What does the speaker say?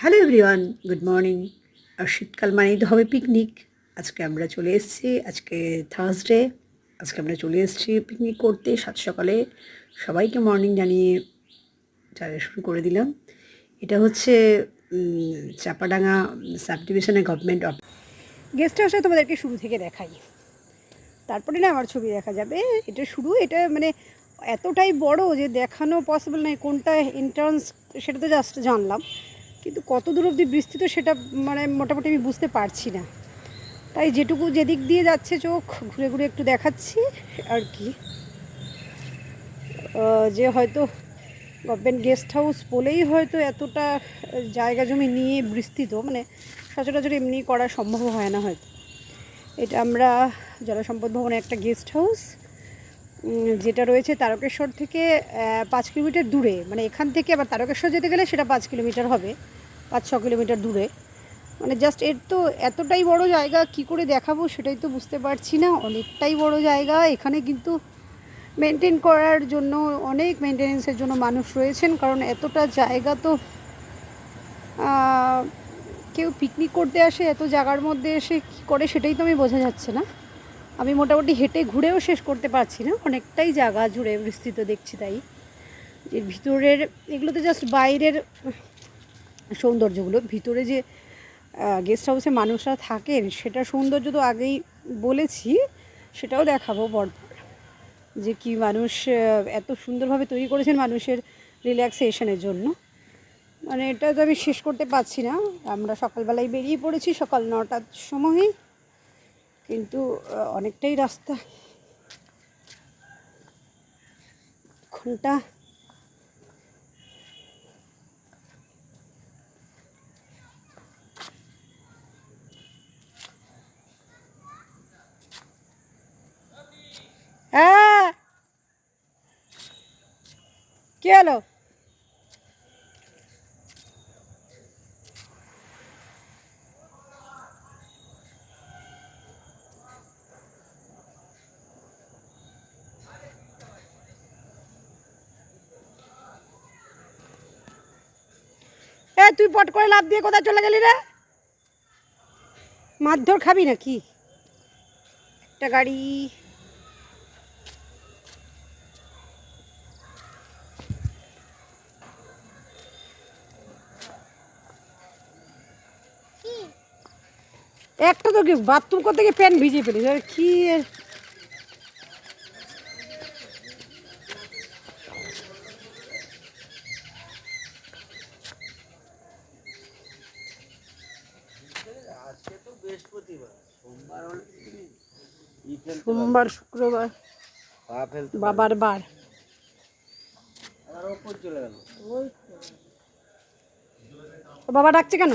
Hello everyone good morning আর শীতকাল মানেই তো হবে পিকনিক আজকে আমরা চলে এসেছি, আজকে থার্সডে আজকে আমরা চলে এসেছি পিকনিক করতে। সাত সকালে সবাইকে মর্নিং জানিয়ে চালে শুরু করে দিলাম। এটা হচ্ছে চাপাডাঙ্গা সাব ডিভিশনের গভর্নমেন্ট অফ গেস্ট হাউসে তোমাদেরকে শুরু থেকে দেখাই। তারপরে না আমার ছবি দেখা যাবে। এটা শুরু, এটা মানে এতটাই বড় যে দেখানো পসিবল নয়। কোনটা এন্ট্রান্স সেটা তো জাস্ট জানলাম। কিন্তু কত দূর অবধি বিস্তৃত সেটা মানে মোটামুটি আমি বুঝতে পারছি না। তাই যেটুকু যেদিক দিয়ে যাচ্ছে চোখ, ঘুরে ঘুরে একটু দেখাচ্ছি আর কি। যে হয়তো গভর্নমেন্ট গেস্ট হাউস বলেই হয়তো এতটা জায়গা জমি নিয়ে বিস্তৃত মানে সচরাচর এমনি করা সম্ভব হয় না হয়তো। এটা আমরা জলসম্পদ ভবনে একটা গেস্ট হাউস যেটা রয়েছে তারকেশ্বর থেকে পাঁচ কিলোমিটার দূরে মানে এখান থেকে আবার তারকেশ্বর যেতে গেলে সেটা পাঁচ কিলোমিটার হবে, পাঁচ, ছ কিলোমিটার দূরে। মানে জাস্ট এর তো এতটাই বড় জায়গা, কি করে দেখাবো সেটাই তো বুঝতে পারছি না। অনেকটাই বড় জায়গা, এখানে কিন্তু মেনটেন করার জন্য, অনেক মেনটেনেন্সের জন্য মানুষ রয়েছেন, কারণ এতটা জায়গা তো কেউ পিকনিক করতে আসে, এত জায়গার মধ্যে এসে কী করে সেটাই তো আমি বোঝা যাচ্ছে না। আমি মোটামুটি হেঁটে ঘুরেও শেষ করতে পারছি না। অনেকটাই জায়গা জুড়ে বিস্তৃত দেখছি তাই। যে ভিতরের এগুলো তো জাস্ট বাইরের সৌন্দর্যগুলো, ভিতরে যে গেস্ট হাউসে মানুষরা থাকেন সেটা সৌন্দর্য তো আগেই বলেছি, সেটাও দেখাবো পরপর। যে কি মানুষ এত সুন্দরভাবে তৈরি করেছেন মানুষের রিল্যাক্সেশনের জন্য। মানে এটা তো আমি শেষ করতে পারছি না। আমরা সকালবেলায় বেরিয়ে পড়েছি সকাল নটার সময় কিন্তু অনেকটাই রাস্তা। ঘণ্টা হ্যাঁ কি হলো? এ তুই পট করে লাভ দিয়ে কোথায় চলে গেলি রে? মারধর খাবি নাকি? একটা গাড়ি। একটা তো কি বাথরুম করতে গিয়ে প্যান্ট ভিজিয়ে ফেলিস কি এর- আজকে তো বৃহস্পতিবার সোমবার শুক্রবার বাবার বার। বাবা ডাকছে কেন?